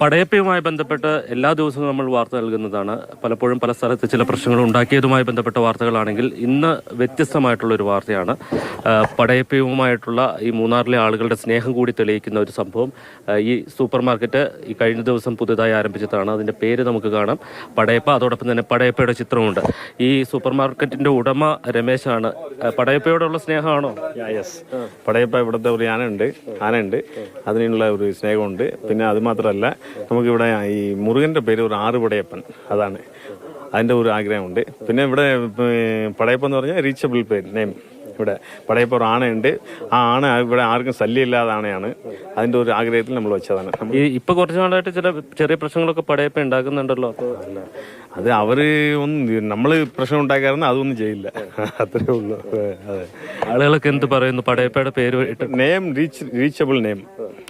പടയപ്പയുമായി ബന്ധപ്പെട്ട് എല്ലാ ദിവസവും നമ്മൾ വാർത്ത നൽകുന്നതാണ്. പലപ്പോഴും പല സ്ഥലത്ത് ചില പ്രശ്നങ്ങൾ ഉണ്ടാക്കിയതുമായി ബന്ധപ്പെട്ട വാർത്തകളാണെങ്കിൽ ഇന്ന് വ്യത്യസ്തമായിട്ടുള്ള ഒരു വാർത്തയാണ്. പടയപ്പയുമായിട്ടുള്ള ഈ മൂന്നാറിലെ ആളുകളുടെ സ്നേഹം കൂടി തെളിയിക്കുന്ന ഒരു സംഭവം. ഈ സൂപ്പർ മാർക്കറ്റ് ഈ കഴിഞ്ഞ ദിവസം പുതുതായി ആരംഭിച്ചതാണ്. അതിന്റെ പേര് നമുക്ക് കാണാം. പടയപ്പ അതോടൊപ്പം തന്നെ പടയപ്പയുടെ ചിത്രമുണ്ട്. ഈ സൂപ്പർ മാർക്കറ്റിന്റെ ഉടമ രമേശാണ്. പടയപ്പയോടുള്ള സ്നേഹമാണോ? യെസ് പടയപ്പ ഇവിടുത്തെ ഒരു ആനയുണ്ട്. ആനയുണ്ട്. അതിനുള്ള ഒരു സ്നേഹമുണ്ട്. പിന്നെ അത് മാത്രമല്ല നമുക്കിവിടെ ഈ മുരുകന്റെ പേര് ഒരു ആറ് പടയപ്പൻ അതാണ്. അതിന്റെ ഒരു ആഗ്രഹമുണ്ട്. പിന്നെ ഇവിടെ പടയപ്പെന്ന് പറഞ്ഞാൽ റീച്ചബിൾ പേര് നെയിം ഇവിടെ പടയപ്പ ഒരു ആനയുണ്ട് ആ ആണ ഇവിടെ ആർക്കും ശല്യമില്ലാതെ ആണയാണ് അതിന്റെ ഒരു ആഗ്രഹത്തിൽ നമ്മൾ വെച്ചതാണ്. ഈ ഇപ്പൊ കുറച്ച് നാളായിട്ട് ചില ചെറിയ പ്രശ്നങ്ങളൊക്കെ പടയപ്പ ഉണ്ടാക്കുന്നുണ്ടല്ലോ അപ്പോൾ അത് അവർ ഒന്നും നമ്മൾ പ്രശ്നം ഉണ്ടാക്കാറുണ്ട് അതൊന്നും ചെയ്യില്ല. അത്രേ ഉള്ളൂ. അതെ ആളുകളൊക്കെ എന്ത് പറയുന്നു? പടയപ്പയുടെ പേര് ഇട്ട് നെയിം റീച്ച് റീച്ചബിൾ നെയിം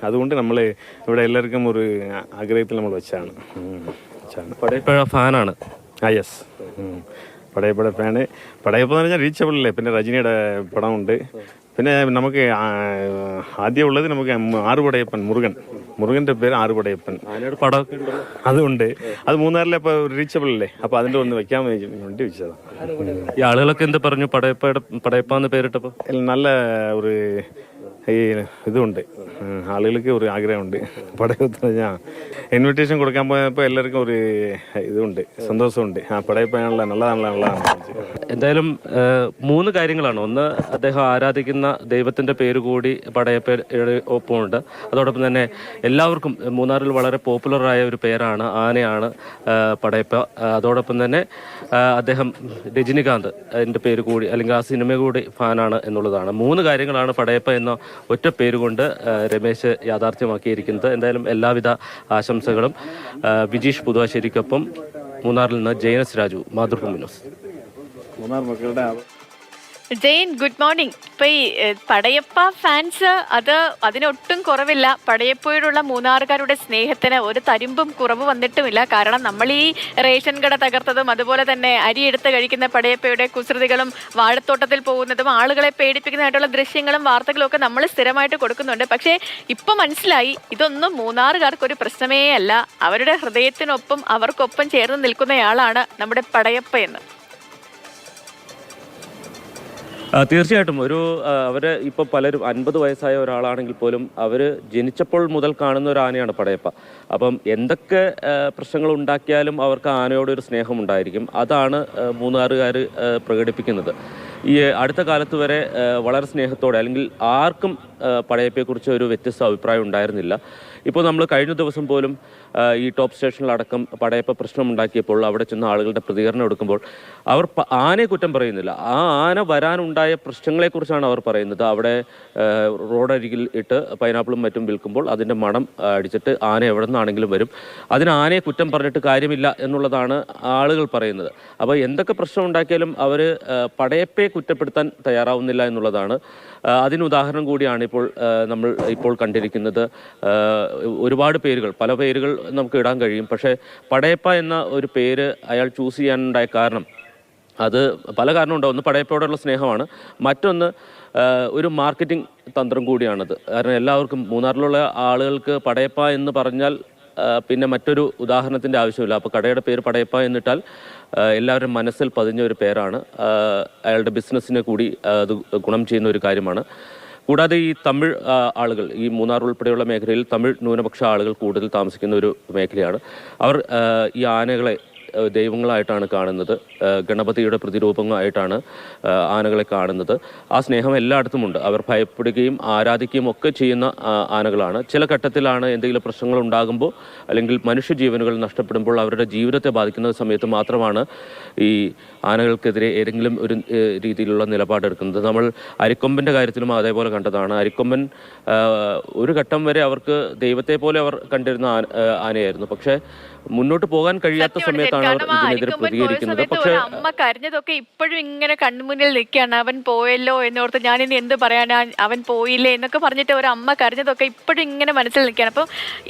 അതുകൊണ്ട് നമ്മൾ ഇവിടെ എല്ലാവർക്കും ഒരു ആഗ്രഹത്തിൽ നമ്മൾ വെച്ചാണ് വെച്ചാണ് പടയപ്പഴ ഫാനാണ്. ആ യെസ് പടയപ്പയുടെ ഫാന് പടയപ്പം എന്ന് പറഞ്ഞാൽ റീച്ചബിൾ അല്ലേ? പിന്നെ രജനിയുടെ പടമുണ്ട്. പിന്നെ നമുക്ക് ആ, ആദ്യം ഉള്ളത് നമുക്ക് ആറുപടയപ്പൻ മുരുകൻ. മുരുകന്റെ പേര് ആറുപടയപ്പൻ. പടം അതുണ്ട് അത് മൂന്നാറിലെ ഇപ്പോൾ റീച്ചബിൾ അല്ലേ? അതിന്റെ അതിന്റെ ഒന്ന് വെക്കാൻ വേണ്ടി വെച്ചതാണ് ഈ ആളുകളൊക്കെ എന്ത് പറഞ്ഞു? പടയപ്പ പടയപ്പ എന്ന് പേരിട്ടപ്പോ? നല്ല ഒരു ഈ ഇതുണ്ട്. ആളുകൾക്ക് ഒരു ആഗ്രഹമുണ്ട്. പടയപ്പെന്ന് ഞാൻ ഇൻവിറ്റേഷൻ കൊടുക്കാൻ പോയപ്പോൾ എല്ലാവർക്കും ഒരു ഇതുണ്ട് സന്തോഷമുണ്ട്. ആ പടയപ്പാനുള്ള നല്ലതാണല്ലോ നല്ലതാണ് എന്തായാലും മൂന്ന് കാര്യങ്ങളാണ്. ഒന്ന് അദ്ദേഹം ആരാധിക്കുന്ന ദൈവത്തിന്റെ പേര് കൂടി പടയപ്പ ഒപ്പമുണ്ട്. അതോടൊപ്പം തന്നെ എല്ലാവർക്കും മൂന്നാറിൽ വളരെ പോപ്പുലറായ ഒരു പേരാണ് ആനയാണ് പടയപ്പ. അതോടൊപ്പം തന്നെ അദ്ദേഹം രജനികാന്ത് അതിന്റെ പേര് കൂടി അല്ലെങ്കിൽ ആ സിനിമ കൂടി ഫാനാണ് എന്നുള്ളതാണ്. മൂന്ന് കാര്യങ്ങളാണ് പടയപ്പ എന്ന ഒറ്റ പേരുകൊണ്ട് രമേശ് യാഥാർത്ഥ്യമാക്കിയിരിക്കുന്നത്. എന്തായാലും എല്ലാവിധ ആശംസകളും വിജീഷ് പുതുവാശ്ശേരിക്കൊപ്പം മൂന്നാറിൽ നിന്ന് ജയനസ് രാജു മാതൃഭൂമി ന്യൂസ്. മൂന്നാർ മക്കളുടെ ജെയിൻ ഗുഡ് മോർണിംഗ്. ഇപ്പൊ ഈ പടയപ്പ ഫാൻസ് അത് അതിനൊട്ടും കുറവില്ല. പടയപ്പയോടുള്ള മൂന്നാറുകാരുടെ സ്നേഹത്തിന് ഒരു തരിമ്പും കുറവ് വന്നിട്ടുമില്ല. കാരണം നമ്മൾ ഈ റേഷൻ കട തകർത്തതും അതുപോലെ തന്നെ അരി എടുത്ത് കഴിക്കുന്ന പടയപ്പയുടെ കുസൃതികളും വാഴത്തോട്ടത്തിൽ പോകുന്നതും ആളുകളെ പേടിപ്പിക്കുന്നതായിട്ടുള്ള ദൃശ്യങ്ങളും വാർത്തകളും ഒക്കെ നമ്മൾ സ്ഥിരമായിട്ട് കൊടുക്കുന്നുണ്ട്. പക്ഷേ ഇപ്പൊ മനസ്സിലായി ഇതൊന്നും മൂന്നാറുകാർക്ക് ഒരു പ്രശ്നമേ അല്ല. അവരുടെ ഹൃദയത്തിനൊപ്പം അവർക്കൊപ്പം ചേർന്ന് നിൽക്കുന്നയാളാണ് നമ്മുടെ പടയപ്പ എന്ന് തീർച്ചയായിട്ടും. ഒരു അവർ ഇപ്പോൾ പലരും അൻപത് വയസ്സായ ഒരാളാണെങ്കിൽ പോലും അവർ ജനിച്ചപ്പോൾ മുതൽ കാണുന്ന ഒരു ആനയാണ് പടയപ്പ. അപ്പം എന്തൊക്കെ പ്രശ്നങ്ങൾ ഉണ്ടാക്കിയാലും അവർക്ക് ആനയോട് ഒരു സ്നേഹം ഉണ്ടായിരിക്കും. അതാണ് മൂന്നാറുകാർ പ്രകടിപ്പിക്കുന്നത്. ഈ അടുത്ത കാലത്ത് വരെ വളരെ സ്നേഹത്തോടെ അല്ലെങ്കിൽ ആർക്കും പടയപ്പയെക്കുറിച്ച് ഒരു വ്യത്യസ്ത അഭിപ്രായം ഉണ്ടായിരുന്നില്ല. ഇപ്പോൾ നമ്മൾ കഴിഞ്ഞ ദിവസം പോലും ഈ ടോപ്പ് സ്റ്റേഷനിലടക്കം പടയപ്പ പ്രശ്നമുണ്ടാക്കിയപ്പോൾ അവിടെ ചെന്ന ആളുകളുടെ പ്രതികരണം എടുക്കുമ്പോൾ അവർ ആനയെ കുറ്റം പറയുന്നില്ല. ആ ആന വരാനുണ്ടായ പ്രശ്നങ്ങളെക്കുറിച്ചാണ് അവർ പറയുന്നത്. അവിടെ റോഡരികിൽ ഇട്ട് പൈനാപ്പിളും മറ്റും വിൽക്കുമ്പോൾ അതിന്റെ മണം അടിച്ചിട്ട് ആന എവിടെ നിന്നാണെങ്കിലും വരും. അതിന് ആനയെ കുറ്റം പറഞ്ഞിട്ട് കാര്യമില്ല എന്നുള്ളതാണ് ആളുകൾ പറയുന്നത്. അപ്പോൾ എന്തൊക്കെ പ്രശ്നം ഉണ്ടാക്കിയാലും അവർ പടയപ്പയെ കുറ്റപ്പെടുത്താൻ തയ്യാറാവുന്നില്ല എന്നുള്ളതാണ്. അതിന് ഉദാഹരണം കൂടിയാണ് ഇപ്പോൾ നമ്മൾ ഇപ്പോൾ കണ്ടിരിക്കുന്നത്. ഒരുപാട് പേരുകൾ പല പേരുകൾ നമുക്ക് ഇടാൻ കഴിയും. പക്ഷേ പടയപ്പ എന്ന ഒരു പേര് അയാൾ ചൂസ് ചെയ്യാനുണ്ടായ കാരണം അത് പല കാരണമുണ്ടാവും ഒന്ന് പടയപ്പയോടുള്ള സ്നേഹമാണ്. മറ്റൊന്ന് ഒരു മാർക്കറ്റിംഗ് തന്ത്രം കൂടിയാണത്. കാരണം എല്ലാവർക്കും മൂന്നാറിലുള്ള ആളുകൾക്ക് പടയപ്പ എന്ന് പറഞ്ഞാൽ പിന്നെ മറ്റൊരു ഉദാഹരണത്തിന്റെ ആവശ്യമില്ല. അപ്പോൾ കടയുടെ പേര് പടയപ്പ എന്നിട്ടാൽ എല്ലാവരും മനസ്സിൽ പതിഞ്ഞ ഒരു പേരാണ്. അയാളുടെ ബിസിനസ്സിനെ കൂടി അത് ഗുണം ചെയ്യുന്ന ഒരു കാര്യമാണ്. കൂടാതെ ഈ തമിഴ് ആളുകൾ ഈ മൂന്നാർ ഉൾപ്പെടെയുള്ള മേഖലയിൽ തമിഴ് ന്യൂനപക്ഷ ആളുകൾ കൂടുതൽ താമസിക്കുന്ന ഒരു മേഖലയാണ്. അവർ ഈ ആനകളെ ദൈവങ്ങളായിട്ടാണ് കാണുന്നത്. ഗണപതിയുടെ പ്രതിരൂപങ്ങളായിട്ടാണ് ആനകളെ കാണുന്നത്. ആ സ്നേഹം എല്ലായിടത്തുമുണ്ട്. അവർ ഭയപ്പെടുകയും ആരാധിക്കുകയും ഒക്കെ ചെയ്യുന്ന ആനകളാണ്. ചില ഘട്ടത്തിലാണ് എന്തെങ്കിലും പ്രശ്നങ്ങൾ ഉണ്ടാകുമ്പോൾ അല്ലെങ്കിൽ മനുഷ്യജീവനുകൾ നഷ്ടപ്പെടുമ്പോൾ അവരുടെ ജീവിതത്തെ ബാധിക്കുന്ന സമയത്ത് മാത്രമാണ് ഈ ആനകൾക്കെതിരെ ഏതെങ്കിലും ഒരു രീതിയിലുള്ള നിലപാടെടുക്കുന്നത് നമ്മൾ അരിക്കൊമ്പന്റെ കാര്യത്തിലും അതേപോലെ കണ്ടതാണ്. അരിക്കൊമ്പൻ ഒരു ഘട്ടം വരെ അവർക്ക് ദൈവത്തെ പോലെ അവർ കണ്ടിരുന്ന ആന- ആനയായിരുന്നു. പക്ഷേ മുന്നോട്ട് പോകാൻ കഴിയാത്ത സമയത്താണ് അവർ ഇതിനെതിരെ പ്രതികരിക്കുന്നത്. പക്ഷേ അമ്മ കരഞ്ഞതൊക്കെ ഇപ്പോഴും ഇങ്ങനെ കൺമുന്നിൽ നിൽക്കുകയാണ്. അവൻ പോയല്ലോ എന്നോർത്ത് ഞാൻ ഇനി എന്ത് പറയാനാ? അവൻ പോയില്ലേ എന്നൊക്കെ പറഞ്ഞിട്ട് ഒരു അമ്മ കരഞ്ഞതൊക്കെ ഇപ്പോഴും ഇങ്ങനെ മനസ്സിൽ നിൽക്കുകയാണ്. അപ്പം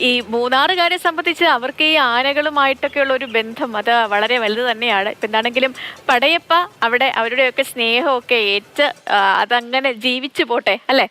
ഈ മൂന്നാറുകാരെ സംബന്ധിച്ച് അവർക്ക് ഈ ആനകളുമായിട്ടൊക്കെയുള്ള ഒരു ബന്ധം അത് വളരെ വലുത് തന്നെയാണ്. ഇപ്പം എന്താണെങ്കിലും പടയപ്പ അവിടെ അവരുടെയൊക്കെ സ്നേഹമൊക്കെ ഏറ്റ് അതങ്ങനെ ജീവിച്ചു പോട്ടെ അല്ലേ?